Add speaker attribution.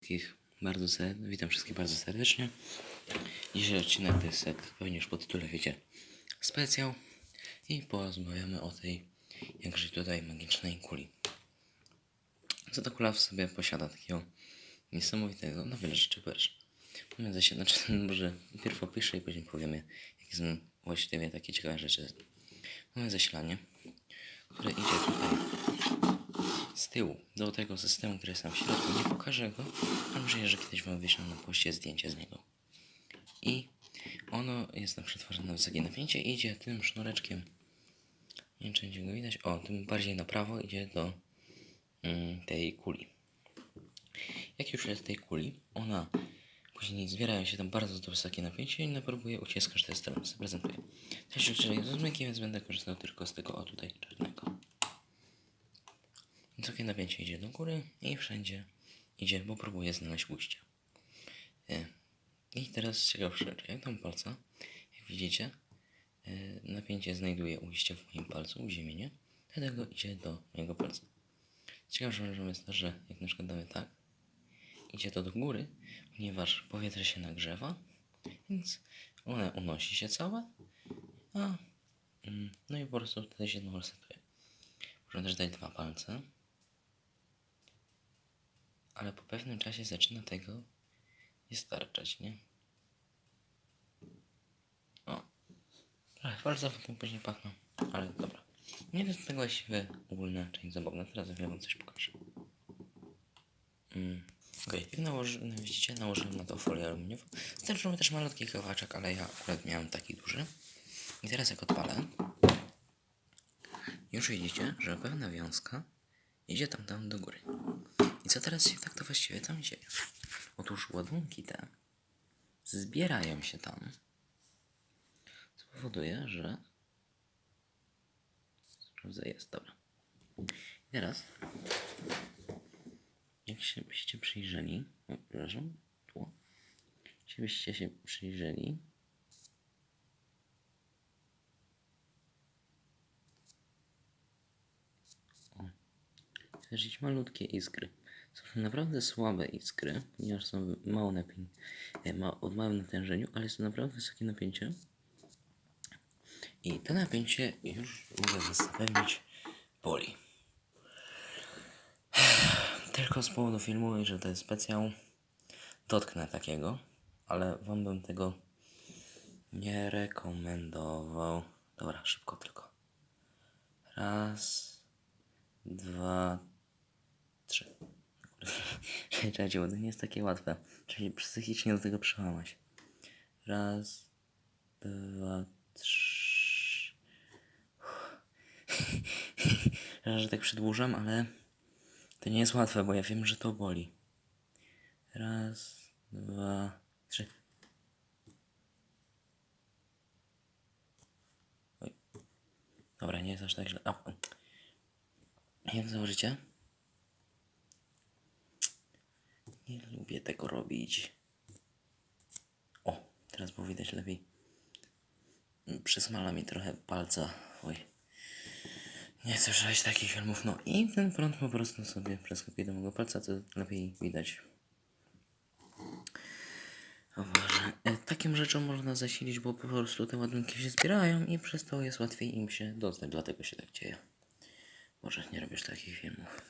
Speaker 1: Wszystkich bardzo. Witam wszystkich bardzo serdecznie. Dzisiejszy odcinek to jest, jak pewnie już po tytule wiecie, specjal. I porozmawiamy o tej jakże tutaj magicznej kuli. Co ta kula w sobie posiada takiego niesamowitego, no wiele rzeczy pierwsze. Mamy zaś, znaczy może pierw opiszę i później powiemy, jakie są właściwie takie ciekawe rzeczy. Mamy zasilanie, które idzie tutaj z tyłu do tego systemu, który jest tam w środku. Nie pokażę go, ale może że kiedyś wam wyślę na poście zdjęcie z niego. I ono jest na przetwarzane na wysokie napięcie i idzie tym sznureczkiem. Nie wiem, czy będzie go widać. O, tym bardziej na prawo idzie do mm, tej kuli. Jak już jest tej kuli, ona później zbierają się tam bardzo to wysokie napięcie i ona próbuje uciec z każdej strony. Zaprezentuję. Też jeszcze jest zmyki, więc będę korzystał tylko z tego o tutaj czarnego. Wysokie napięcie idzie do góry i wszędzie idzie, bo próbuje znaleźć ujście. E, I teraz ciekawsza rzecz. Jak tam palca, jak widzicie, e, napięcie znajduje ujście w moim palcu, uziemienie, dlatego idzie do mojego palca. Ciekawszą rzeczą jest to, że jak na przykład damy tak, idzie to do góry, ponieważ powietrze się nagrzewa, więc one unosi się całe, a mm, no i po prostu wtedy się znowu resetuje. Możemy też dać dwa palce, ale po pewnym czasie zaczyna tego nie starczać, nie? O. Trochę bardzo potem później pachną, ale dobra. Nie jest tego właściwie ogólna część zabawna. Teraz ja wam coś pokażę. Mm. Okej, jak nałoży, widzicie, nałożyłem na to folię aluminiową. Starczył mi też malutki kawałeczek, ale ja akurat miałem taki duży. I teraz jak odpalę, już widzicie, że pewna wiązka idzie tam, tam do góry. I co teraz się tak właściwie tam dzieje? Otóż ładunki te zbierają się tam, co powoduje, że... Sprawdzę, jest, dobra. I teraz, jak się byście przyjrzeli, o, przepraszam, tło, jeśli byście się przyjrzeli, Widzieć malutkie iskry. Są naprawdę słabe iskry, ponieważ są mało napię... e, ma... o małym natężeniu, ale to naprawdę wysokie napięcie. I to napięcie już mogę zapewnić boli. Tylko z powodu filmu i że to jest specjał, dotknę takiego, ale wam bym tego nie rekomendował. Dobra, szybko tylko. Raz, dwa. Czekajcie, bo to nie jest takie łatwe. Trzeba się psychicznie do tego przełamać. Raz, dwa, trzy. Raz, że tak przedłużam, ale to nie jest łatwe, bo ja wiem, że to boli. Raz, dwa, trzy. Dobra, nie jest aż tak źle. A, jak założycie? Nie lubię tego robić. O, teraz było widać lepiej. Przysmala mi trochę palca. Oj. Nie chcę szaleć takich filmów. No i ten prąd po prostu sobie przeskakuje do mojego palca, to lepiej widać. O. E, takim rzeczą można zasilić, bo po prostu te ładunki się zbierają i przez to jest łatwiej im się dostać, dlatego się tak dzieje. Może nie robisz takich filmów.